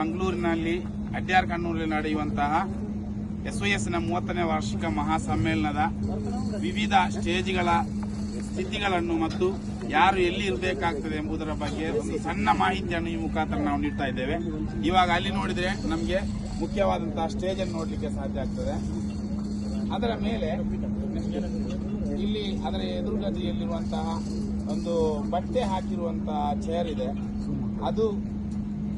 ಮಂಗಳೂರಿನಲ್ಲಿ ಅಡ್ಯಾರ್ ಕಣ್ಣೂರಲ್ಲಿ ನಡೆಯುವಂತಹ ಎಸ್ಒಎಸ್ನ ಮೂವತ್ತನೇ ವಾರ್ಷಿಕ ಮಹಾಸಮ್ಮೇಳನದ ವಿವಿಧ ಸ್ಟೇಜ್ಗಳ ಸ್ಥಿತಿಗಳನ್ನು ಮತ್ತು ಯಾರು ಎಲ್ಲಿ ಇರಬೇಕಾಗ್ತದೆ ಎಂಬುದರ ಬಗ್ಗೆ ಒಂದು ಸಣ್ಣ ಮಾಹಿತಿಯನ್ನು ಈ ಮುಖಾಂತರ ನಾವು ನೀಡ್ತಾ ಇದ್ದೇವೆ. ಇವಾಗ ಅಲ್ಲಿ ನೋಡಿದರೆ ನಮಗೆ ಮುಖ್ಯವಾದಂತಹ ಸ್ಟೇಜ್ ಅನ್ನು ನೋಡಲಿಕ್ಕೆ ಸಾಧ್ಯ ಆಗ್ತದೆ. ಅದರ ಮೇಲೆ ಇಲ್ಲಿ ಅದರ ಎದುರುಗದಿಯಲ್ಲಿರುವಂತಹ ಒಂದು ಬಟ್ಟೆ ಹಾಕಿರುವಂತಹ ಚೇರ್ ಇದೆ. ಅದು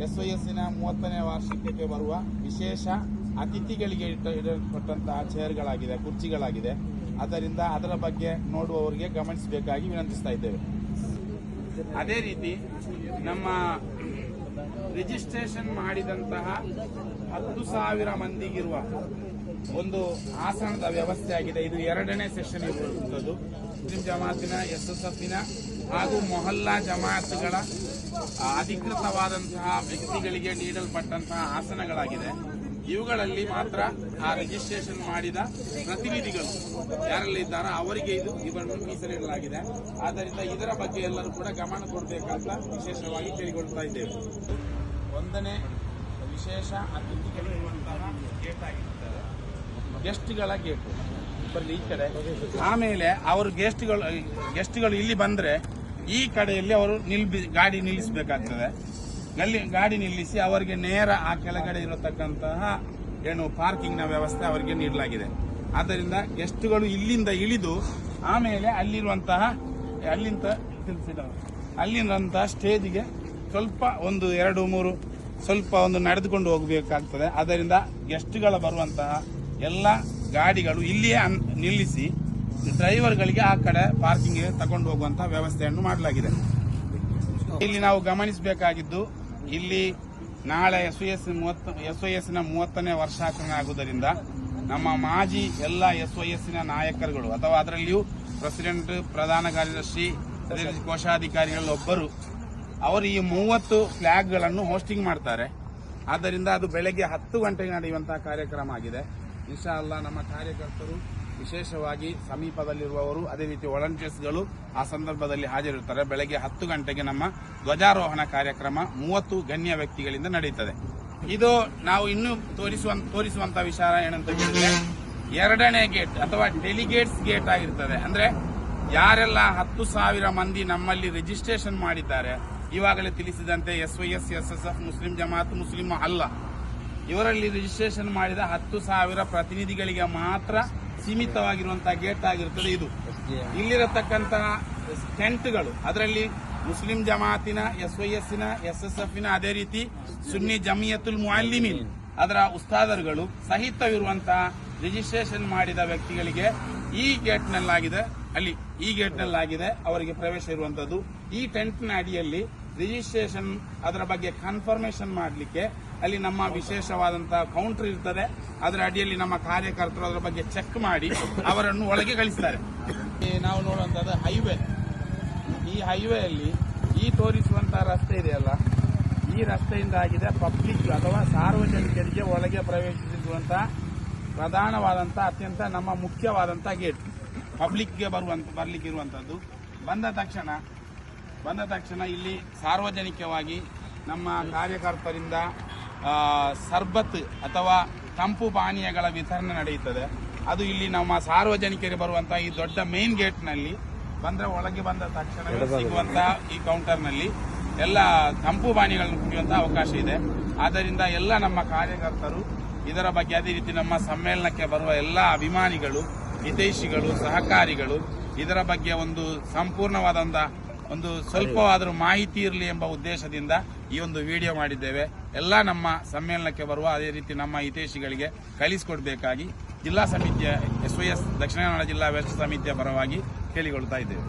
ಎಸ್ ವೈ ಎಸ್ಸಿನ ಮೂವತ್ತನೇ ವಾರ್ಷಿಕಕ್ಕೆ ಬರುವ ವಿಶೇಷ ಅತಿಥಿಗಳಿಗೆ ಇಡಲ್ಪಟ್ಟಂತಹ ಚೇರ್ಗಳಾಗಿದೆ, ಕುರ್ಚಿಗಳಾಗಿದೆ. ಅದರಿಂದ ಅದರ ಬಗ್ಗೆ ನೋಡುವವರಿಗೆ ಗಮನಿಸಬೇಕಾಗಿ ವಿನಂತಿಸ್ತಾ ಇದ್ದೇವೆ. ಅದೇ ರೀತಿ ನಮ್ಮ ರಿಜಿಸ್ಟ್ರೇಷನ್ ಮಾಡಿದಂತಹ ಹತ್ತು ಸಾವಿರ ಮಂದಿಗಿರುವ ಒಂದು ಆಸನದ ವ್ಯವಸ್ಥೆ ಆಗಿದೆ. ಇದು ಎರಡನೇ ಸೆಷನ್ ಇರುವಂಥದ್ದು. ಮುಸ್ಲಿಂ ಜಮಾತಿನ ಎಸ್ ಎಸ್ ಎಫ್ನ ಹಾಗೂ ಮೊಹಲ್ಲಾ ಜಮಾತ್ಗಳ ಅಧಿಕೃತವಾದಂತಹ ವ್ಯಕ್ತಿಗಳಿಗೆ ನೀಡಲ್ಪಟ್ಟಂತಹ ಆಸನಗಳಾಗಿದೆ. ಇವುಗಳಲ್ಲಿ ಮಾತ್ರ ಆ ರಿಜಿಸ್ಟ್ರೇಷನ್ ಮಾಡಿದ ಪ್ರತಿನಿಧಿಗಳು ಯಾರೆಲ್ಲ ಇದ್ದಾರೋ ಅವರಿಗೆ ಇದು ಇವರನ್ನು ಮೀಸಲಿಡಲಾಗಿದೆ. ಆದ್ದರಿಂದ ಇದರ ಬಗ್ಗೆ ಎಲ್ಲರೂ ಕೂಡ ಗಮನ ಕೊಡಬೇಕಂತ ವಿಶೇಷವಾಗಿ ಕೇಳಿಕೊಳ್ತಾ ಇದ್ದೇವೆ. ಒಂದನೇ ವಿಶೇಷ ಆಗಿರುತ್ತದೆ ಗೆಸ್ಟ್ಗಳ ಗೇಟ್ ಬರಲಿ, ಈ ಕಡೆ. ಆಮೇಲೆ ಅವರು ಗೆಸ್ಟ್ಗಳು ಗೆಸ್ಟ್ಗಳು ಇಲ್ಲಿ ಬಂದ್ರೆ ಈ ಕಡೆಯಲ್ಲಿ ಅವರು ನಿಲ್ಬಿ, ಗಾಡಿ ನಿಲ್ಲಿಸಬೇಕಾಗ್ತದೆ. ಅಲ್ಲಿ ಗಾಡಿ ನಿಲ್ಲಿಸಿ ಅವರಿಗೆ ನೇರ ಆ ಕೆಳಗಡೆ ಇರತಕ್ಕಂತಹ, ಏನು ಪಾರ್ಕಿಂಗ್ನ ವ್ಯವಸ್ಥೆ ಅವರಿಗೆ ನೀಡಲಾಗಿದೆ. ಆದ್ದರಿಂದ ಗೆಸ್ಟ್ಗಳು ಇಲ್ಲಿಂದ ಇಳಿದು ಆಮೇಲೆ ಅಲ್ಲಿರುವಂತಹ, ಅಲ್ಲಿಂದ ತಿಳಿಸಿದವರು. ಅಲ್ಲಿರುವಂತಹ ಸ್ಟೇಜ್ಗೆ ಸ್ವಲ್ಪ ಒಂದು ಎರಡು ಮೂರು, ಸ್ವಲ್ಪ ಒಂದು ನಡೆದುಕೊಂಡು ಹೋಗಬೇಕಾಗ್ತದೆ. ಅದರಿಂದ ಗೆಸ್ಟ್ಗಳು ಬರುವಂತಹ ಎಲ್ಲ ಗಾಡಿಗಳು ಇಲ್ಲಿಯೇ ನಿಲ್ಲಿಸಿ ಡ್ರೈವರ್ಗಳಿಗೆ ಆ ಕಡೆ ಪಾರ್ಕಿಂಗ್ ತಗೊಂಡು ಹೋಗುವಂತಹ ವ್ಯವಸ್ಥೆಯನ್ನು ಮಾಡಲಾಗಿದೆ. ಇಲ್ಲಿ ನಾವು ಗಮನಿಸಬೇಕಾಗಿದ್ದು, ಇಲ್ಲಿ ನಾಳೆ ಎಸ್ ಎಸ್ನ ಮೂವತ್ತನೇ ವರ್ಷಾಚರಣೆ ಆಗುವುದರಿಂದ ನಮ್ಮ ಮಾಜಿ ಎಲ್ಲ ಎಸ್ ನಾಯಕರುಗಳು, ಅಥವಾ ಅದರಲ್ಲಿಯೂ ಪ್ರೆಸಿಡೆಂಟ್ ಪ್ರಧಾನ ಕಾರ್ಯದರ್ಶಿ ಕೋಶಾಧಿಕಾರಿಗಳೊಬ್ಬರು ಅವರು ಈ ಮೂವತ್ತು ಫ್ಲಾಗ್ಗಳನ್ನು ಹೋಸ್ಟಿಂಗ್ ಮಾಡ್ತಾರೆ. ಆದ್ದರಿಂದ ಅದು ಬೆಳಗ್ಗೆ ಹತ್ತು ಗಂಟೆಗೆ ನಡೆಯುವಂತಹ ಕಾರ್ಯಕ್ರಮ ಆಗಿದೆ. ಇನ್ಶಾ ಅಲ್ಲ ನಮ್ಮ ಕಾರ್ಯಕರ್ತರು ವಿಶೇಷವಾಗಿ ಸಮೀಪದಲ್ಲಿರುವವರು ಅದೇ ರೀತಿ ವಾಲಂಟಿಯರ್ಸ್ಗಳು ಆ ಸಂದರ್ಭದಲ್ಲಿ ಹಾಜರಿರುತ್ತಾರೆ. ಬೆಳಗ್ಗೆ ಹತ್ತು ಗಂಟೆಗೆ ನಮ್ಮ ಧ್ವಜಾರೋಹಣ ಕಾರ್ಯಕ್ರಮ ಮೂವತ್ತು ಗಣ್ಯ ವ್ಯಕ್ತಿಗಳಿಂದ ನಡೆಯುತ್ತದೆ. ಇದು ನಾವು ಇನ್ನೂ ತೋರಿಸುವ, ತೋರಿಸುವಂತ ವಿಚಾರ ಏನಂತ ಹೇಳಿದ್ರೆ ಎರಡನೇ ಗೇಟ್ ಅಥವಾ ಡೆಲಿಗೇಟ್ಸ್ ಗೇಟ್ ಆಗಿರ್ತದೆ. ಅಂದ್ರೆ ಯಾರೆಲ್ಲ ಹತ್ತು ಸಾವಿರ ಮಂದಿ ನಮ್ಮಲ್ಲಿ ರಿಜಿಸ್ಟ್ರೇಷನ್ ಮಾಡಿದ್ದಾರೆ, ಇವಾಗಲೇ ತಿಳಿಸಿದಂತೆ S Y S S S Muslim Jamaat, Muslim ಅಲ್ಲ. ಇವರಲ್ಲಿ ರಿಜಿಸ್ಟ್ರೇಷನ್ ಮಾಡಿದ ಹತ್ತು ಸಾವಿರ ಪ್ರತಿನಿಧಿಗಳಿಗೆ ಮಾತ್ರ ಸೀಮಿತವಾಗಿರುವಂತಹ ಗೇಟ್ ಆಗಿರುತ್ತದೆ ಇದು. ಇಲ್ಲಿರತಕ್ಕಂತಹ ಟೆಂಟ್ಗಳು ಅದರಲ್ಲಿ ಮುಸ್ಲಿಂ ಜಮಾತಿನ ಎಸ್ ವೈ ಎಸ್ನ ಎಸ್ ಎಸ್ ಎಫ್ನ ಅದೇ ರೀತಿ ಸುನ್ನಿ ಜಮಿಯತುಲ್ ಮುಅಲ್ಲಿಮಿನ್ ಅದರ ಉಸ್ತಾದರುಗಳು ಸಹಿತವಿರುವಂತಹ ರಿಜಿಸ್ಟ್ರೇಷನ್ ಮಾಡಿದ ವ್ಯಕ್ತಿಗಳಿಗೆ ಈ ಗೇಟ್ನಲ್ಲಾಗಿದೆ ಅಲ್ಲಿ ಈ ಗೇಟ್ನಲ್ಲಾಗಿದೆ, ಅವರಿಗೆ ಪ್ರವೇಶ ಇರುವಂತದ್ದು. ಈ ಟೆಂಟ್ನ ಅಡಿಯಲ್ಲಿ ರಿಜಿಸ್ಟ್ರೇಷನ್ ಅದರ ಬಗ್ಗೆ ಕನ್ಫರ್ಮೇಶನ್ ಮಾಡಲಿಕ್ಕೆ ಅಲ್ಲಿ ನಮ್ಮ ವಿಶೇಷವಾದಂತಹ ಕೌಂಟರ್ ಇರ್ತದೆ. ಅದರ ಅಡಿಯಲ್ಲಿ ನಮ್ಮ ಕಾರ್ಯಕರ್ತರು ಅದರ ಬಗ್ಗೆ ಚೆಕ್ ಮಾಡಿ ಅವರನ್ನು ಒಳಗೆ ಕಳಿಸ್ತಾರೆ. ನಾವು ನೋಡುವಂತದ್ದು ಹೈವೇ ಈ ಹೈವೇಯಲ್ಲಿ ಈ ತೋರಿಸುವಂತಹ ರಸ್ತೆ ಇದೆಯಲ್ಲ, ಈ ರಸ್ತೆಯಿಂದ ಆಗಿದೆ ಪಬ್ಲಿಕ್ ಅಥವಾ ಸಾರ್ವಜನಿಕರಿಗೆ ಒಳಗೆ ಪ್ರವೇಶಿಸುವಂತಹ ಪ್ರಧಾನವಾದಂತಹ ಅತ್ಯಂತ ನಮ್ಮ ಮುಖ್ಯವಾದಂತಹ ಗೇಟ್ ಪಬ್ಲಿಕ್ಗೆ ಬರುವಂತ ಬರಲಿಕ್ಕಿರುವಂಥದ್ದು ಬಂದ ತಕ್ಷಣ ಬಂದ ತಕ್ಷಣ ಇಲ್ಲಿ ಸಾರ್ವಜನಿಕವಾಗಿ ನಮ್ಮ ಕಾರ್ಯಕರ್ತರಿಂದ ಸರ್ಬತ್ ಅಥವಾ ತಂಪು ಪಾನೀಯಗಳ ವಿತರಣೆ ನಡೆಯುತ್ತದೆ. ಅದು ಇಲ್ಲಿ ನಮ್ಮ ಸಾರ್ವಜನಿಕರಿಗೆ ಬರುವಂತಹ ಈ ದೊಡ್ಡ ಮೇನ್ ಗೇಟ್ನಲ್ಲಿ ಬಂದ್ರೆ ಒಳಗೆ ಬಂದ ತಕ್ಷಣ ಸಿಗುವಂತಹ ಈ ಕೌಂಟರ್ನಲ್ಲಿ ಎಲ್ಲ ತಂಪು ಪಾನೀಯಗಳನ್ನು ಕುಡಿಯುವಂತಹ ಅವಕಾಶ ಇದೆ. ಆದ್ದರಿಂದ ಎಲ್ಲ ನಮ್ಮ ಕಾರ್ಯಕರ್ತರು ಇದರ ಬಗ್ಗೆ ಅದೇ ರೀತಿ ನಮ್ಮ ಸಮ್ಮೇಳನಕ್ಕೆ ಬರುವ ಎಲ್ಲ ಅಭಿಮಾನಿಗಳು ಹಿತೈಷಿಗಳು ಸಹಕಾರಿಗಳು, ಇದರ ಬಗ್ಗೆ ಒಂದು ಸಂಪೂರ್ಣವಾದಂತಹ ಒಂದು ಸ್ವಲ್ಪವಾದರೂ ಮಾಹಿತಿ ಇರಲಿ ಎಂಬ ಉದ್ದೇಶದಿಂದ ಈ ಒಂದು ವಿಡಿಯೋ ಮಾಡಿದ್ದೇವೆ. ಎಲ್ಲ ನಮ್ಮ ಸಮ್ಮೇಳನಕ್ಕೆ ಬರುವ ಅದೇ ರೀತಿ ನಮ್ಮ ಹಿತೈಷಿಗಳಿಗೆ ಕಲಿಸಿಕೊಡಬೇಕಾಗಿ ಜಿಲ್ಲಾ ಸಮಿತಿಯ ಎಸ್ ದಕ್ಷಿಣ ಕನ್ನಡ ಜಿಲ್ಲಾ ವ್ಯವಸ್ಥೆ ಸಮಿತಿಯ ಪರವಾಗಿ ಕೇಳಿಕೊಳ್ತಾ ಇದ್ದೇವೆ.